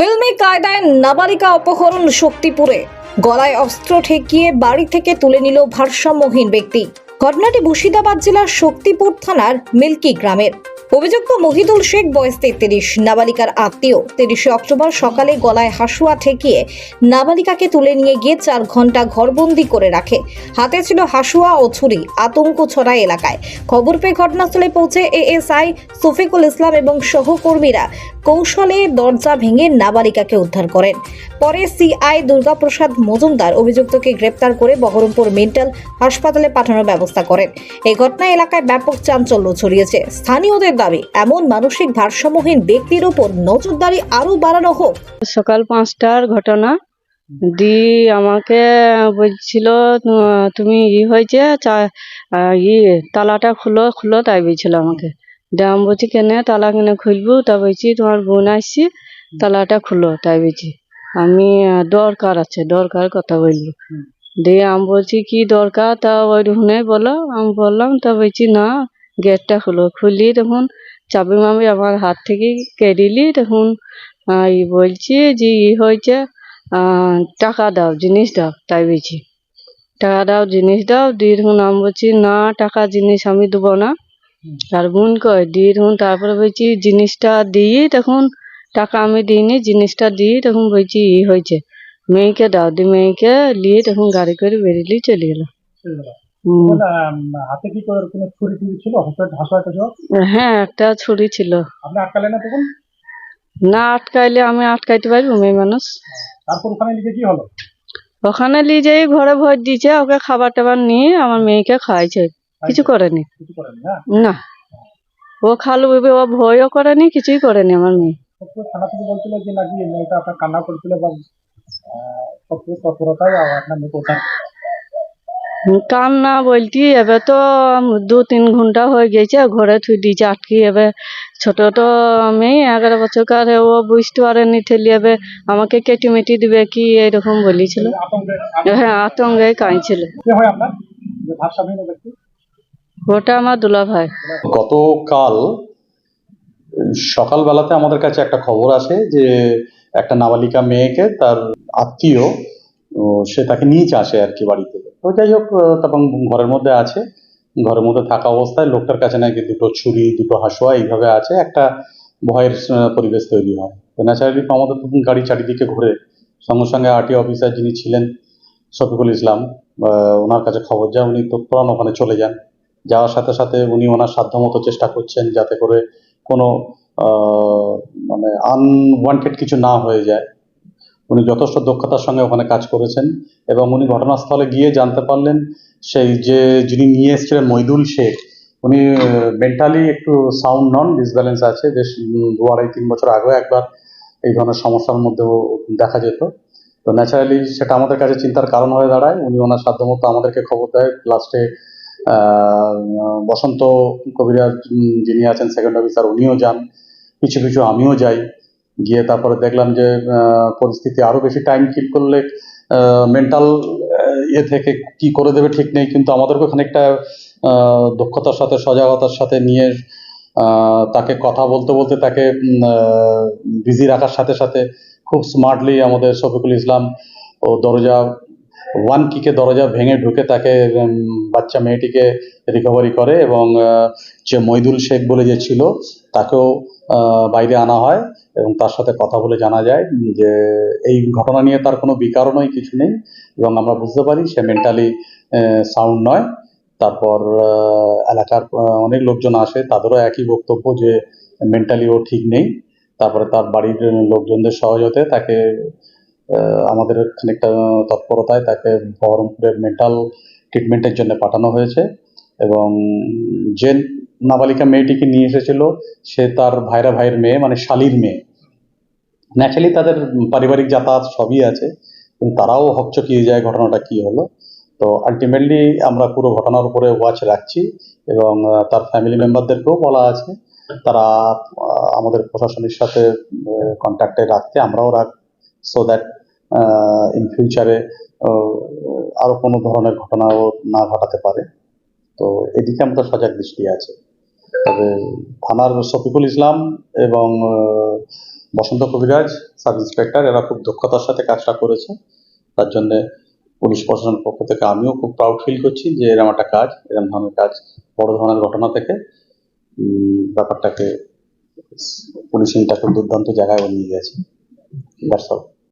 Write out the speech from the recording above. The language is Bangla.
ফিল্মি কায়দায় নাবালিকা অপহরণ শক্তিপুরে। গলায় অস্ত্র ঠেকিয়ে বাড়ি থেকে তুলে নিল ভারসাম্যহীন ব্যক্তি। ঘটনাটি মুর্শিদাবাদ জেলার শক্তিপুর থানার মিল্কি গ্রামের। অভিযুক্ত মহিদুল শেখ বয়স তেত্রিশ, নাবালিকার আত্মীয়। তিরিশে অক্টোবর সকালে গলায় হাসুয়া ঠেকিয়ে নাবালিকাকে তুলে নিয়ে গিয়ে চার ঘণ্টা ঘরবন্দি করে রাখে। হাতে ছিল হাসুয়া ও ছুরি, আতঙ্ক ছড়ায় এলাকায়। খবর পেয়ে ঘটনাস্থলে পৌঁছে এএসআই সফিকুল ইসলাম এবং সহকর্মীরা কৌশলে দরজা ভেঙে নাবালিকাকে উদ্ধার করেন। পরে সিআই দুর্গাপ্রসাদ মজুমদার অভিযুক্তকে গ্রেপ্তার করে বহরমপুর মেন্টাল হাসপাতালে পাঠানোর ব্যবস্থা করেন। এই ঘটনায় এলাকায় ব্যাপক চাঞ্চল্য ছড়িয়েছে। স্থানীয়দের দাবি এমন মানসিক ভারসাম্যহীন ব্যক্তির ওপর নজরদারি আরও বাড়ানো হোক। সকাল পাঁচটার ঘটনা। দি আমাকে বলছিল তুমি ই হয়েছে চা- ই তালাটা খুলো খুলো তাই বলছিল আমাকে। দিয়ে আমি বলছি কেনে তালা কেনে খুলবো? তা বলছি তোমার বোন আসছি তালাটা খুলো তাই বলছি। আমি দরকার আছে দরকার কথা বলব। দিয়ে আমি বলছি কি দরকার? তা ওই রুহনে বলো আমি বললাম তা বলছি না গেটটা খুলো খুলি তখন চাবি মামি আমার হাত থেকে কেড়িলি তখন ই বলছি যে ই হয়েছে টাকা দাও জিনিস দাও তাই বলছি। টাকা দাও জিনিস দাও দিয়ে তখন আমি বলছি না টাকা জিনিস আমি দেবো না। আর বোন কয় দিয়ে তখন তারপরে বলছি জিনিসটা দিয়ে তখন টাকা আমি দিইনি জিনিসটা দিয়ে তখন বলছি ই হয়েছে। মেয়েকে দাও দি মেয়েকে নিয়ে তখন গাড়ি করে বেরিয়ে চলে গেল। হাতে কি কোনো ছুরি টুরি ছিল? হ্যাঁ একটা ছুরি ছিল। আপনি আটকালেন না তখন? না আটকাইলে আমি আটকাইতে পারব মেয়ে মানুষ। তারপর ওখানে লিখে কি হলো? ওখানে নিয়ে যেয়ে ঘরে ভর দিয়েছে ওকে খাবার টাবার নিয়ে আমার মেয়েকে খাইছে? কিছু করেনি। না? ও খালু বেবে ও ভয়ও করেনি কিছুই করেনি আমার মেয়ে। বলছিল যে নাকি মেয়েটা আপনার কান্না করছিল বা তৎপরতায় আপনার মেয়ে কোথায় কাম না বলতি এবার তো দু তিন ঘণ্টা হয়ে গেছে ঘরে থুই দিয়েছে আটকি এবার ছোট তো মেয়ে এগারো বছরকার ও বুঝতে পারেনি ঠেলি এবার আমাকে কেটে মেটি দিবে কি এরকম বলেছিল। হ্যাঁ আতঙ্কে কাঁদছিল। হয় ওটা আমার দুলা ভাই। গতকাল সকালবেলাতে আমাদের কাছে একটা খবর আসে যে একটা নাবালিকা মেয়েকে তার আত্মীয় ও, সে তাকে নিয়ে আসে আর কি বাড়ি থেকে তো যাই হোক তখন ঘরের মধ্যে আছে। ঘরের মধ্যে থাকা অবস্থায় লোকটার কাছে নাকি দুটো ছুরি, দুটো হাসুয়া এইভাবে আছে। একটা ভয়ের পরিবেশ তৈরি হয়। তো ন্যাচারালি আমাদের তখন গাড়ি চারিদিকে ঘুরে, সঙ্গে সঙ্গে আরটি অফিসার যিনি ছিলেন, শফিকুল ইসলাম ওনার কাছে খবর যায়। উনি তৎপরান ওখানে চলে যান। যাওয়ার সাথে সাথে উনি ওনার সাধ্যমতো চেষ্টা করছেন যাতে করে কোনো মানে আনওয়ান্টেড কিছু না হয়ে যায়। উনি যথেষ্ট দক্ষতার সঙ্গে ওখানে কাজ করেছেন এবং উনি ঘটনাস্থলে গিয়ে জানতে পারলেন সেই যে যিনি নিয়ে এসেছিলেন মইদুল শেখ, উনি মেন্টালি একটু সাউন্ড নন ডিসব্যালেন্স আছে, বেশ দু আড়াই তিন বছর আগেও একবার এই ধরনের সমস্যার মধ্যেও দেখা যেত। তো ন্যাচারালি সেটা আমাদের কাছে চিন্তার কারণ হয়ে দাঁড়ায়। উনি ওনার সাধ্যমতো আমাদেরকে খবর দেয়। লাস্টে বসন্ত কবিরাজ যিনি আছেন সেকেন্ড অফিসার উনিও যান। কিছু কিছু আমিও যাই। গিয়ে তারপরে দেখলাম যে পরিস্থিতি আরও বেশি টাইম কিল করলে মেন্টাল ইয়ে থেকে কি করে দেবে ঠিক নেই, কিন্তু আমাদেরকে খানিকটা দক্ষতার সাথে, সজাগতার সাথে নিয়ে তাকে কথা বলতে বলতে তাকে বিজি রাখার সাথে সাথে খুব স্মার্টলি আমাদের শফিকুল ইসলাম ও দরজা ওয়ান কিকে দরজা ভেঙে ঢুকে তাকে বাচ্চা মেয়েটিকে রিকভারি করে এবং যে মইদুল শেখ বলে যে ছিল, তাকেও বাইরে আনা হয় এবং তার সাথে কথা বলে জানা যায় যে এই ঘটনা নিয়ে তার কোনো বিকারও নয় কিছু নেই এবং আমরা বুঝতে পারি সে মেন্টালি সাউন্ড নয়। তারপর এলাকার অনেক লোকজন আসে, তাদেরও একই বক্তব্য যে মেন্টালি ও ঠিক নেই। তারপরে তার বাড়ির লোকজনদের সহজতে তাকে আমাদের খানিকটা তৎপরতায় তাকে বহরমপুরের মেন্টাল ট্রিটমেন্টের জন্য পাঠানো হয়েছে এবং যে নাবালিকা মেয়েটিকে নিয়ে এসেছিল, সে তার ভাইরা ভাইয়ের মেয়ে মানে শালির মেয়ে। ন্যাচারালি তাদের পারিবারিক যাতায়াত সবই আছে কিন্তু তারাও হকচকিয়ে যায় ঘটনাটা কি হলো। তো আলটিমেটলি আমরা পুরো ঘটনার উপরে ওয়াচ রাখছি এবং তার ফ্যামিলি মেম্বারদেরকেও বলা আছে। তারা আমাদের প্রশাসনের সাথে কন্ট্যাক্টে রাখতে আমরাও রাখ সো দ্যাট ইন ফিউচারে আরও কোনো ধরনের ঘটনাও না ঘটাতে পারে। তো এদিকে আমাদের সজাগ দৃষ্টি আছে। তবে থানার শফিকুল ইসলাম এবং বসন্ত কবিরাজ, সাব ইন্সপেক্টর, এরা খুব দক্ষতার সাথে কাজটা করেছে। তার জন্য পুলিশ প্রশাসনের পক্ষ থেকে আমিও খুব প্রাউড ফিল করছি যে এরম একটা কাজ, এরম ধরনের কাজ, বড় ধরনের ঘটনা থেকে ব্যাপারটাকে পুলিশিংটা খুব দুর্দান্ত জায়গায় নিয়ে গেছে। That's all